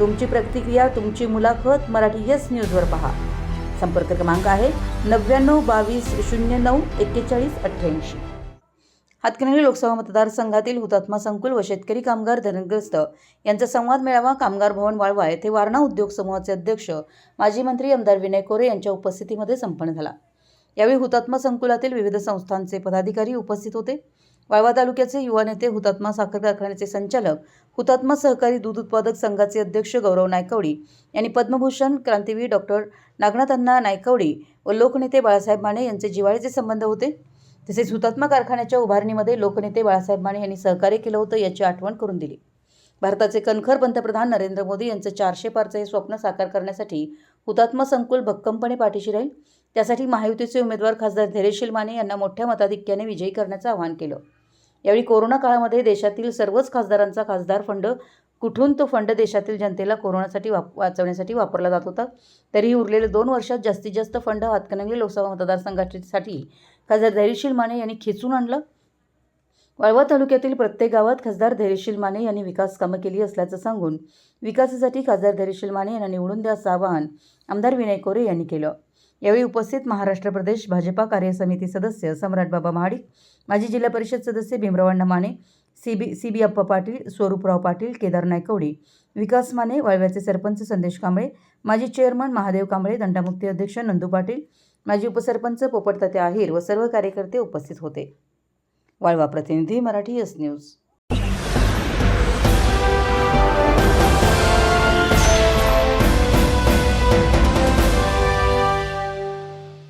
तुमची प्रतिक्रिया तुमची मुलाखत मराठी येस न्यूजवर पहा. संपर्क क्रमांक आहे नव्याण्णव बावीस शून्य नऊ एक्केचाळीस अठ्ठ्याऐंशी. हातकणंगले लोकसभा मतदारसंघातील हुतात्मा संकुल व शेतकरी कामगार धरणग्रस्त यांचा संवाद मेळावा कामगार भवन वाळवा येथे वारणा उद्योग समूहाचे अध्यक्ष माजी मंत्री आमदार विनय कोरे यांच्या उपस्थितीमध्ये संपन्न झाला. यावेळी हुतात्मा संकुलातील विविध संस्थांचे पदाधिकारी उपस्थित होते. वाळवा तालुक्याचे युवा नेते हुतात्मा साखर कारखान्याचे संचालक हुतात्मा सहकारी दूध उत्पादक संघाचे अध्यक्ष गौरव नायकवडी यांनी पद्मभूषण क्रांतीवीर डॉक्टर नागनाथ नायकवडी व लोकनेते बाळासाहेब माने यांचे जिव्हाळ्याचे संबंध होते. तसेच हुतात्मा कारखान्याच्या उभारणीमध्ये लोकनेते बाळासाहेब माने यांनी सहकार्य केलं होतं याची आठवण करून दिली. भारताचे कणखर पंतप्रधान नरेंद्र मोदी यांचं चारशे पारचं हे स्वप्न साकार करण्यासाठी हुतात्मा संकुल भक्कमपणे पाठीशी राहील. त्यासाठी महायुतीचे उमेदवार खासदार धैर्यशील माने यांना मोठ्या मताधिक्याने विजयी करण्याचं आवाहन केलं. यावेळी कोरोना काळामध्ये देशातील सर्वच खासदारांचा खासदार फंड कुठून तो फंड देशातील जनतेला कोरोनासाठी वाप वाचवण्यासाठी वापरला जात होता तरीही उरलेले दोन वर्षात जास्तीत जास्त फंड हातकणंगले लोकसभा मतदारसंघासाठी खासदार धैर्यशील माने यांनी खेचून आणलं. वाळवा तालुक्यातील प्रत्येक गावात खासदार धैर्यशील माने यांनी विकास कामं केली असल्याचं सांगून विकासासाठी खासदार धैर्यशील माने यांना निवडून द्या असं आवाहन आमदार विनय कोरे यांनी केलं. यावेळी उपस्थित महाराष्ट्र प्रदेश भाजपा कार्य समिती सदस्य सम्राट बाबा महाडिक माजी जिल्हा परिषद सदस्य Bhimraoanna Mane C B C B Appa Patil Swaruprao Patil Kedar Naikwadi Vikas Mane वाळव्याचे sarpanch Sandesh Kamble माजी चेअरमन महादेव कांबळे दंडामुक्ती अध्यक्ष नंदू पाटील माजी उपसरपंच पोपट तात्या आहिर व सर्व कार्यकर्ते उपस्थित होते. वाळवा प्रतिनिधी मराठी एस न्यूज